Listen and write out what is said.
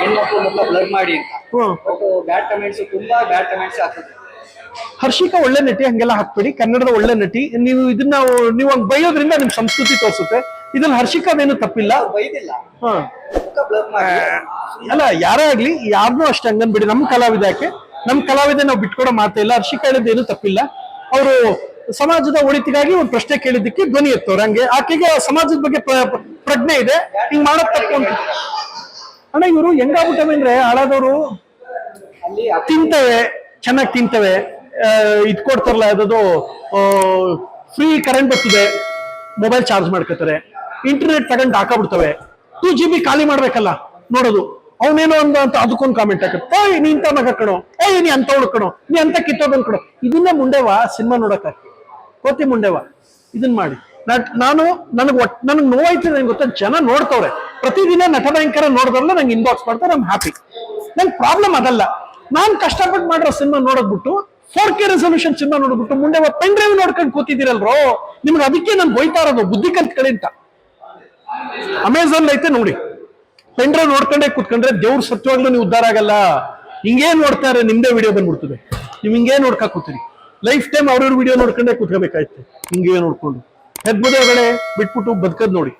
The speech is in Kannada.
ಹೆಣ್ಮಕ್ಳು ಮುಖ ಬ್ಲರ್ ಮಾಡಿ ಅಂತ. ಹ್ಮ್ ಬ್ಯಾಡ್ ಕಮೆಂಟ್ಸ್ ತುಂಬಾ ಬ್ಯಾಡ್ ಕಮೆಂಟ್ಸ್ ಆಗ್ತದೆ. ಹರ್ಷಿಕಾ ಒಳ್ಳೆ ನಟಿ ಹಂಗೆಲ್ಲ ಹಾಕ್ಬೇಡಿ. ಕನ್ನಡದ ಒಳ್ಳೆ ನಟಿ. ನೀವು ಇದನ್ನ ನೀವು ಹಂಗ್ ಬೈಯೋದ್ರಿಂದ ನಿಮ್ ಸಂಸ್ಕೃತಿ ತೋರಿಸುತ್ತೆ. ಇದ್ರಲ್ಲಿ ಹರ್ಷಿಕಾದೇನು ತಪ್ಪಿಲ್ಲ? ಬೈದಿಲ್ಲ. ಹಾ. ಮುಖ ಬ್ಲರ್ ಮಾಡಿ. ಅಲ್ಲ ಯಾರೇ ಆಗ್ಲಿ ಯಾರನ್ನೂ ಅಷ್ಟೇ ಹಂಗನ್ಬಿಡಿ ನಮ್ ಕಲಾವಿದಕ್ಕೆ ನಮ್ ಕಲಾವಿದ ನಾವು ಬಿಟ್ಕೊಡೋ ಮಾತೇ ಇಲ್ಲ. ಹರ್ಷಿಕಾ ಏನು ತಪ್ಪಿಲ್ಲ. ಅವರು ಸಮಾಜದ ಒಳಿತಿಗಾಗಿ ಒಂದು ಪ್ರಶ್ನೆ ಕೇಳಿದ್ದಕ್ಕೆ ಧ್ವನಿ ಎತ್ತವ್ರ ಹಂಗೆ ಆಕೆಗೆ ಸಮಾಜದ ಬಗ್ಗೆ ಪ್ರ- ಪ್ರ- ಪ್ರಜ್ಞೆ ಇದೆ. ಹಿಂಗ್ ಮಾಡೋದ್ ತಪ್ಪು ಅಂತ. ಅಣ್ಣ, ಇವರು ಹೆಂಗಾಗ್ಬಿಟ್ಟವೆ ಅಂದ್ರೆ ಹಾಳಾದವರು ತಿಂತವೆ, ಚೆನ್ನಾಗಿ ತಿಂತವೆ. ಇದ್ ಕೊಡ್ತಾರಲ್ಲ ಫ್ರೀ ಕರೆಂಟ್ ಬರ್ತದೆ ಮೊಬೈಲ್ ಚಾರ್ಜ್ ಮಾಡ್ಕೋತಾರೆ. ಇಂಟರ್ನೆಟ್ ತಗೊಂಡು ಹಾಕಬಿಡ್ತವೆ. ಟೂ ಜಿ ಬಿ ಖಾಲಿ ಮಾಡ್ಬೇಕಲ್ಲ, ನೋಡೋದು. ಅವನೇನೋ ಒಂದು ಅಂತ ಅದಕ್ಕೊಂದು ಕಾಮೆಂಟ್ ಹಾಕತ್ತೆ. ಏ ನೀ ಇಂಥ ಮಗ ಕಣೋ. ಏಯ್ ನೀ ಅಂತ ಕಣೋ. ನೀ ಅಂತ ಕಿತ್ತೋದನ್ ಕಣೋ. ಇದನ್ನ ಮುಂಡೆವಾ ಸಿನಿಮಾ ನೋಡಕ್ ಹಾಕಿ ಕೋತಿ ಮುಂಡೆವಾ ಇದನ್ ಮಾಡಿ. ನಾನು ನನಗೆ ಒಟ್, ನನಗೆ ನಂಗೆ ಗೊತ್ತಾ? ಜನ ನೋಡ್ತವ್ರೆ. ಪ್ರತಿದಿನ ನಟ ಭಯಂಕರ ನೋಡಿದ್ರಲ್ಲ ನಂಗೆ ಇನ್ಬಾಕ್ಸ್ ಮಾಡ್ತಾರೆ ಐಮ್ ಹ್ಯಾಪಿ ನಂಗೆ ಪ್ರಾಬ್ಲಮ್ ಅದಲ್ಲ. ನಾನ್ ಕಷ್ಟಪಟ್ಟು ಮಾಡಿರೋ ಸಿನಿಮಾ ನೋಡೋದ್ಬಿಟ್ಟು ಫೋರ್ ಕೆ ರೆಸೊಲ್ಯೂಷನ್ ಸಿನಿಮಾ ನೋಡ್ಬಿಟ್ಟು ಮುಂದೆ ಪೆನ್ ಡ್ರೈವ್ ನೋಡ್ಕೊಂಡು ಕೂತಿದ್ದೀರಲ್ರೋ? ನಿಮ್ಗೆ ಅದಕ್ಕೆ ನಾನು ಬೈತಾ ಇರೋದು, ಬುದ್ಧಿ ಕಲ್ತ್ಕೊಳ್ಳಿ ಅಂತ. ಅಮೆಝಾನ್ ಐತೆ ನೋಡಿ. ಪೆನ್ ಡ್ರೈವ್ ನೋಡ್ಕೊಂಡೇ ಕೂತ್ಕೊಂಡ್ರೆ ದೇವ್ರ ಸತ್ಯವಾಗ್ಲೂ ನೀವು ಉದ್ಧಾರ ಆಗಲ್ಲ. ಹಿಂಗೇ ನೋಡ್ತಾರೆ ನಿಮ್ದೇ ವಿಡಿಯೋ ಬಂದ್ಬಿಡ್ತದೆ. ನೀವು ಹಿಂಗೇ ನೋಡ್ಕಾ ಕೂತೀರಿ. ಲೈಫ್ ಟೈಮ್ ಅವ್ರವ್ರ ವಿಡಿಯೋ ನೋಡ್ಕೊಂಡೇ ಕೂತ್ಕೋಬೇಕಾಯ್ತು. ಹಿಂಗೇ ನೋಡ್ಕೊಂಡು. ಹೆದ್ಬುದಗಳೇ ಬಿಟ್ಬಿಟ್ಟು ಬದುಕದ್ ನೋಡಿ.